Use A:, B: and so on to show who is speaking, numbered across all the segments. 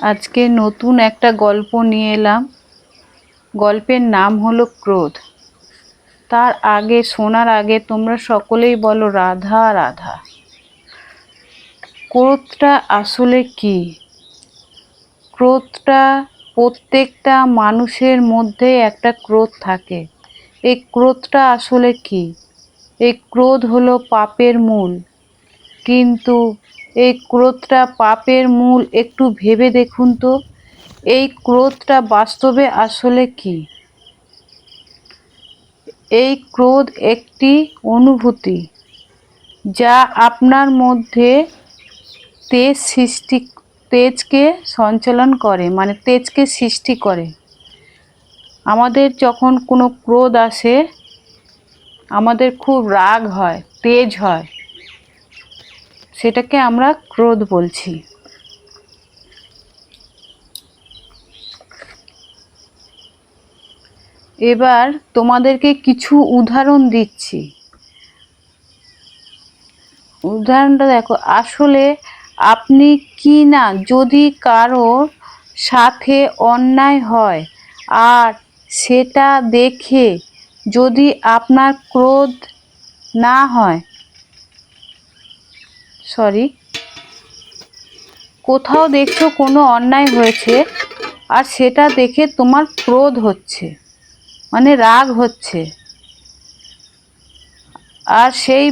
A: আজকে নতুন একটা গল্প নিয়ে এলাম। গল্পের নাম হলো ক্রোধ। তার আগে, শোনার আগে তোমরা সকলেই বলো রাধা রাধা। ক্রোধটা আসলে কি? ক্রোধটা প্রত্যেকটা মানুষের মধ্যে একটা ক্রোধ থাকে। এই ক্রোধটা আসলে কি? এই ক্রোধ হলো পাপের মূল। কিন্তু এই ক্রোধটা পাপের মূল, একটু ভেবে দেখুন তো। এই ক্রোধটা বাস্তবে আসলে কি? এই ক্রোধ একটি অনুভূতি, যা আপনার মধ্যে তেজ সৃষ্টি, তেজকে সঞ্চালন করে মানে তেজকে সৃষ্টি করে। আমাদের যখন কোনো ক্রোধ আসে, আমাদের খুব রাগ হয়, তেজ হয়। সেটাকে আমরা ক্রোধ বলছি। এবার তোমাদেরকে কিছু উদাহরণ দিচ্ছি। উদাহরণটা দেখো, আসলে আপনি কি না যদি কারোর সাথে অন্যায় হয়, আর সেটা দেখে যদি আপনার ক্রোধ না হয় সরি কোথাও দেখছ কোনো অন্যায় হয়েছে আর সেটা দেখে তোমার ক্রোধ হচ্ছে মানে রাগ হচ্ছে। আর সেই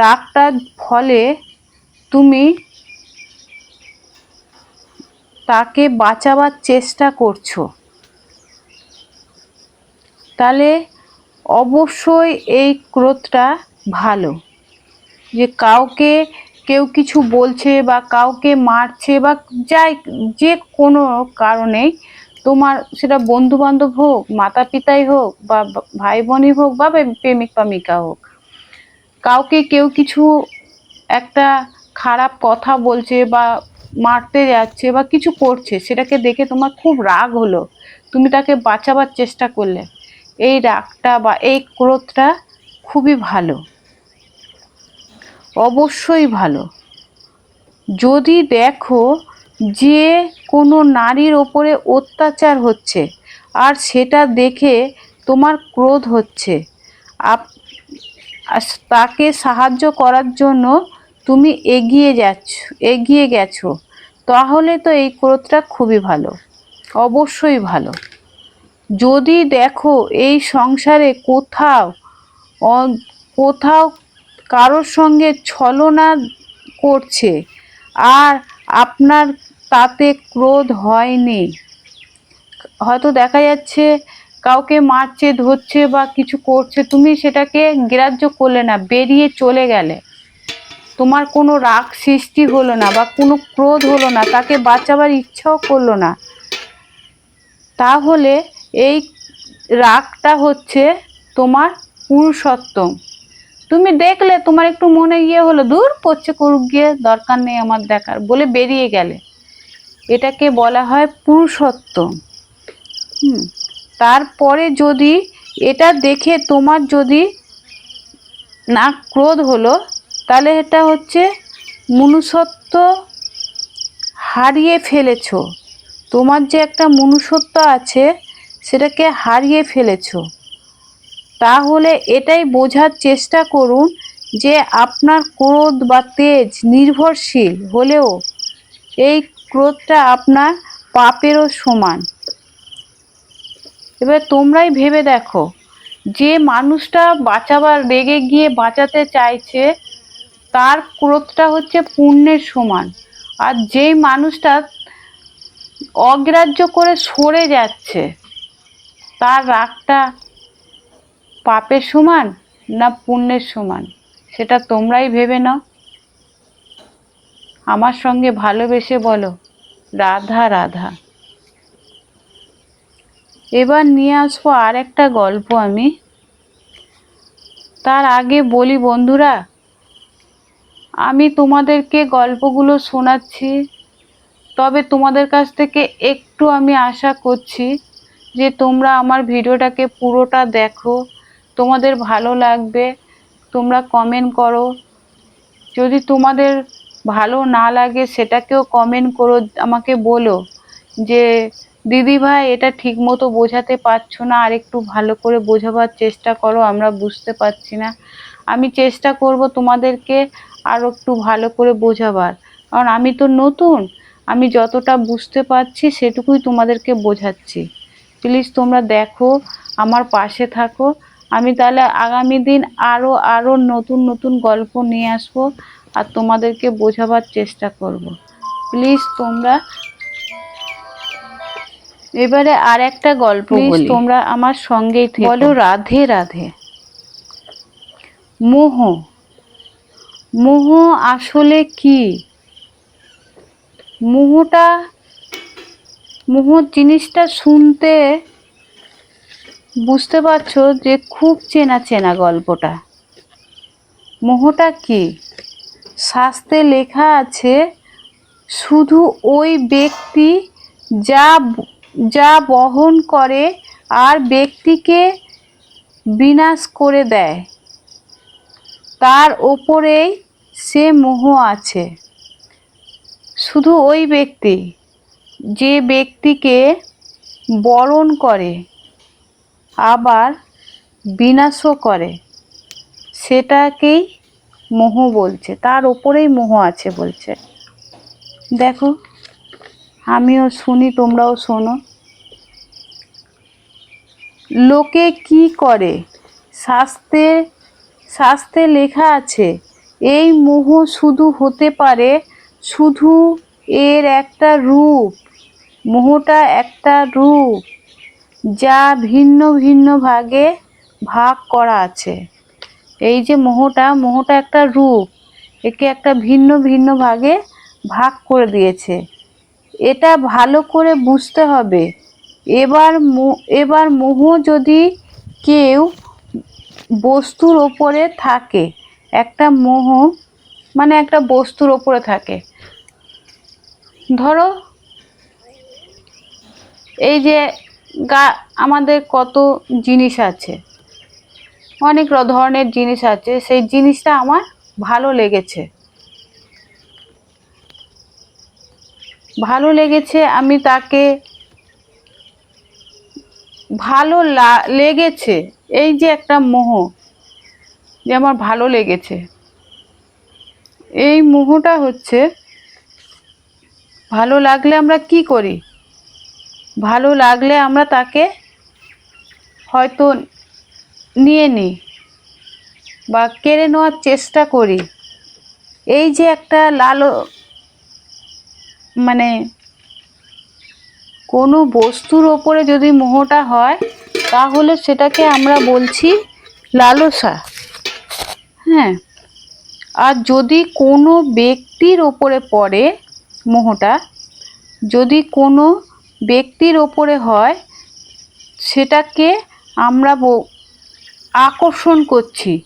A: রাগটার ফলে তুমি তাকে বাঁচাবার চেষ্টা করছ। তাহলে অবশ্যই এই ক্রোধটা ভালো। যে কাউকে কেউ কিছু বলছে বা কাউকে মারছে বা যাই, যে কোনো কারণেই তোমার সেটা বন্ধু বান্ধব হোক মাতা পিতাই হোক বা ভাই বোনই হোক বা প্রেমিক প্রেমিকা হোক, কাউকে কেউ কিছু একটা খারাপ কথা বলছে বা মারতে যাচ্ছে বা কিছু করছে, সেটাকে দেখে তোমার খুব রাগ হলো। তুমি তাকে বাঁচাবার চেষ্টা করলে। এই রাগটা বা এই ক্রোধটা খুবই ভালো। অবশ্যই ভালো। যদি দেখো যে কোনো নারীর ওপরে অত্যাচার হচ্ছে, আর সেটা দেখে তোমার ক্রোধ হচ্ছে, আপ তাকে সাহায্য করার জন্য তুমি এগিয়ে যাচ্ছ, এগিয়ে গেছো, তাহলে তো এই ক্রোধটা খুবই ভালো, অবশ্যই ভালো। যদি দেখো এই সংসারে কোথাও কোথাও কারোর সঙ্গে ছলনা করছে আর আপনার তাতে ক্রোধ হয়নি। হয়তো দেখা যাচ্ছে কাউকে মারছে, ধরছে বা কিছু করছে, তুমি সেটাকে গ্রাহ্য করলে না, বেরিয়ে চলে গেলে। তোমার কোনো রাগ সৃষ্টি হলো না বা কোনো ক্রোধ হলো না, তাকে বাঁচাবার ইচ্ছাও করল না। তাহলে এই রাগটা হচ্ছে তোমার পুরুষোত্তম তুমি দেখলে তোমার একটু মনে গিয়ে হলো, দূর, পড়ছে করুক গিয়ে দরকার নেই আমার দেখার, বলে বেরিয়ে গেলে। এটাকে বলা হয় পুরুষত্ব। হুম, তারপরে যদি এটা দেখে তোমার যদি না ক্রোধ হলো, তাহলে এটা হচ্ছে মনুষ্যত্ব হারিয়ে ফেলেছ। তোমার যে একটা মনুষ্যত্ব আছে, সেটাকে হারিয়ে ফেলেছ। তাহলে এটাই বোঝার চেষ্টা করুন যে আপনার ক্রোধ বা তেজ নির্ভরশীল হলেও এই ক্রোধটা আপনার পাপেরও সমান। এবার তোমরাই ভেবে দেখো, যে মানুষটা বাঁচাবার রেগে গিয়ে বাঁচাতে চাইছে, তার ক্রোধটা হচ্ছে পুণ্যের সমান। আর যেই মানুষটা অগ্রাহ্য করে সরে যাচ্ছে, তার রাগটা পাপের সমান না পুণ্যের সমান? সেটা তোমরাই ভেবে নাও। আমার সঙ্গে ভালোবেসে বলো, রাধা রাধা। এবার নিয়ে আসব আর একটা গল্প আমি। তার আগে বলি বন্ধুরা, আমি তোমাদেরকে গল্পগুলো শোনাচ্ছি, তবে তোমাদের কাছ থেকে একটু আমি আশা করছি যে তোমরা আমার ভিডিওটাকে পুরোটা দেখো তোমাদের ভালো লাগবে, তোমরা কমেন্ট করো। যদি তোমাদের ভালো না লাগে, সেটাকেও কমেন্ট করো, আমাকে বলো। যে, দিদি ভাই, এটা ঠিক মতো বোঝাতে পারছ না, আর একটু ভালো করে বোঝাবার চেষ্টা করো, আমরা বুঝতে পারছি না। আমি চেষ্টা করব তোমাদেরকে আরও একটু ভালো করে বোঝাবার। কারণ আমি তো নতুন, আমি যতটা বুঝতে পারছি, সেটুকুই তোমাদেরকে বোঝাচ্ছি। প্লিজ তোমরা দেখো, আমার পাশে থাকো আমি তাহলে আগামী দিন আরও আরও নতুন নতুন গল্প নিয়ে আসব আর তোমাদেরকে বোঝাবার চেষ্টা করব। প্লিজ তোমরা এবারে আর একটা গল্প তোমরা আমার সঙ্গেই বলো রাধে রাধে। মোহ মোহ আসলে কি? মোহটা মোহ জিনিসটা শুনতে বুঝতে পারছ যে খুব চেনা চেনা গল্পটা। মোহটা কি? শাস্ত্রে লেখা আছে, শুধু ওই ব্যক্তি যা যা বহন করে আর ব্যক্তিকে বিনাশ করে দেয়। তার ওপরেই সে মোহ আছে। শুধু ওই ব্যক্তি যে ব্যক্তিকে বরণ করে। আবার বিনাশও করে। সেটাকেই মোহ বলছে। তার ওপরেই মোহ আছে বলছে। দেখো, আমিও শুনি, তোমরাও শোনো। লোকে কি করে? শাস্তে শাস্তে লেখা আছে, এই মোহ শুধু হতে পারে শুধু এর একটা রূপ। মোহটা একটা রূপ। যা ভিন্ন ভিন্ন ভাগে ভাগ করা আছে। এই যে মোহটা মোহটা একটা রূপ, একে একটা ভিন্ন ভিন্ন ভাগে ভাগ করে দিয়েছে। এটা ভালো করে বুঝতে হবে। এবার এবার মোহ যদি কেউ বস্তুর ওপরে থাকে, একটা মোহ মানে একটা বস্তুর ওপরে থাকে। ধরো, এই যে গা, আমাদের কত জিনিস আছে। অনেক ধরনের জিনিস আছে, সেই জিনিসটা আমার ভালো লেগেছে। ভালো লেগেছে, আমি তাকে ভালো লেগেছে, এই যে একটা মোহ যে আমার ভালো লেগেছে। এই মোহটা হচ্ছে, ভালো লাগলে আমরা কি করি? ভালো লাগলে আমরা তাকে হয়তো নিয়ে নিই বা কেড়ে নেওয়ার চেষ্টা করি। এই যে একটা লাল মানে কোনো বস্তুর ওপরে যদি মোহটা হয়, তাহলে সেটাকে আমরা বলছি লালসা। হ্যাঁ আর যদি কোনো ব্যক্তির ওপরে পড়ে মোহটা, যদি কোনো ব্যক্তির ওপরে হয়, সেটাকে আমরা আকর্ষণ করছি।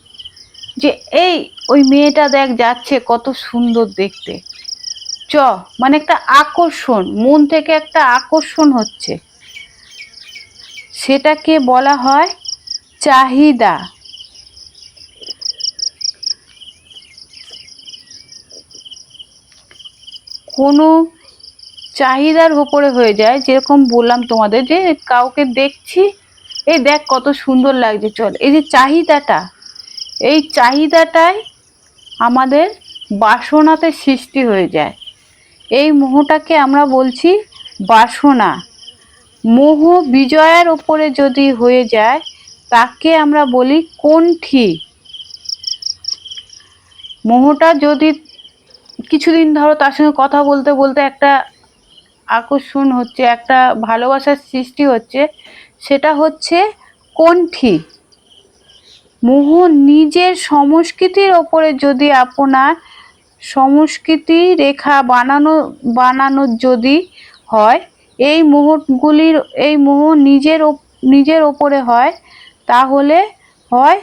A: যে এই, ওই মেয়েটা দেখ যাচ্ছে কত সুন্দর দেখতে। চ মানে একটা আকর্ষণ, মন থেকে একটা আকর্ষণ হচ্ছে। সেটাকে বলা হয় চাহিদা। কোনো চাহিদার উপরে হয়ে যায়, যেরকম বললাম তোমাদের যে কাউকে দেখছি, এই দেখ কত সুন্দর লাগছে, চল। এই যে চাহিদাটা, এই চাহিদাটাই আমাদের বাসনাতে সৃষ্টি হয়ে যায়। এই মোহটাকে আমরা বলছি বাসনা। মোহ বিজয়ের ওপরে যদি হয়ে যায়, তাকে আমরা বলি কণ্ঠী। মোহটা যদি কিছুদিন ধরো তার সঙ্গে কথা বলতে বলতে একটা আকর্ষণ হচ্ছে, একটা ভালোবাসার সৃষ্টি হচ্ছে, সেটা হচ্ছে কণ্ঠী। মোহ নিজের সংস্কৃতির ওপরে যদি আপনার সংস্কৃতি রেখা বানানো বানানো যদি হয়, এই মোহগুলির এই মোহ নিজের নিজের ওপরে হয়, তাহলে হয়,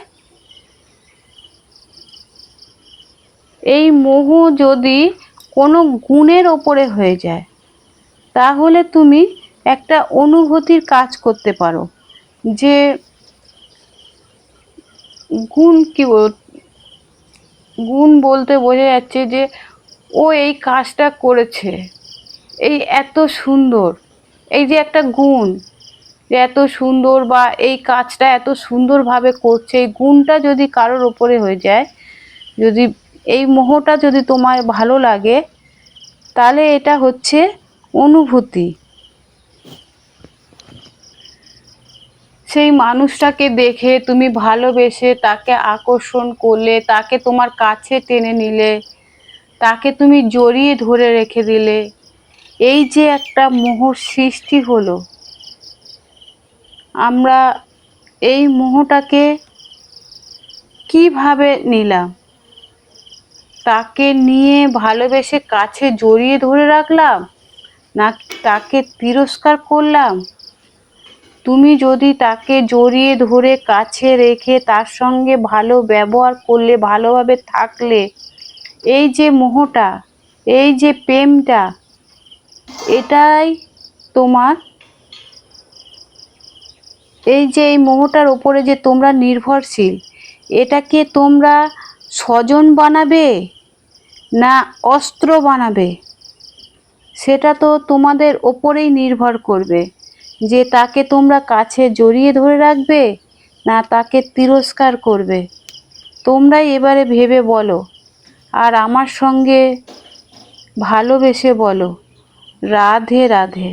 A: এই মোহ যদি কোনো গুণের ওপরে হয়ে যায়। তাহলে তুমি একটা অনুভূতির কাজ করতে পারো। যে গুণ কি গুণ বলতে বোঝা যাচ্ছে যে ও এই কাজটা করেছে। এই এত সুন্দর, এই যে একটা গুণ, যে এত সুন্দর বা এই কাজটা এত সুন্দরভাবে করছে, এই গুণটা যদি কারোর ওপরে হয়ে যায়, যদি এই মোহটা যদি তোমার ভালো লাগে, তাহলে এটা হচ্ছে অনুভূতি। সেই মানুষটাকে দেখে তুমি ভালোবেসে তাকে আকর্ষণ করলে, তাকে তোমার কাছে টেনে নিলে, তাকে তুমি জড়িয়ে ধরে রেখে দিলে। এই যে একটা মোহর সৃষ্টি হলো। আমরা এই মোহটাকে কীভাবে নিলাম? তাকে নিয়ে ভালোবেসে কাছে জড়িয়ে ধরে রাখলাম? না তাকে তিরস্কার করলাম? তুমি যদি তাকে জড়িয়ে ধরে কাছে রেখে তার সঙ্গে ভালো ব্যবহার করলে, ভালোভাবে থাকলে, এই যে মোহটা, এই যে প্রেমটা, এটাই তোমার? এই যে এই মোহটার ওপরে যে তোমরা নির্ভরশীল এটাকে তোমরা স্বজন বানাবে না অস্ত্র বানাবে? সেটা তো তোমাদের ওপরেই নির্ভর করবে। যে তাকে তোমরা কাছে জড়িয়ে ধরে রাখবে, না তাকে তিরস্কার করবে। তোমরাই এবারে ভেবে বলো, আর আমার সঙ্গে ভালোবেসে বলো, রাধে রাধে।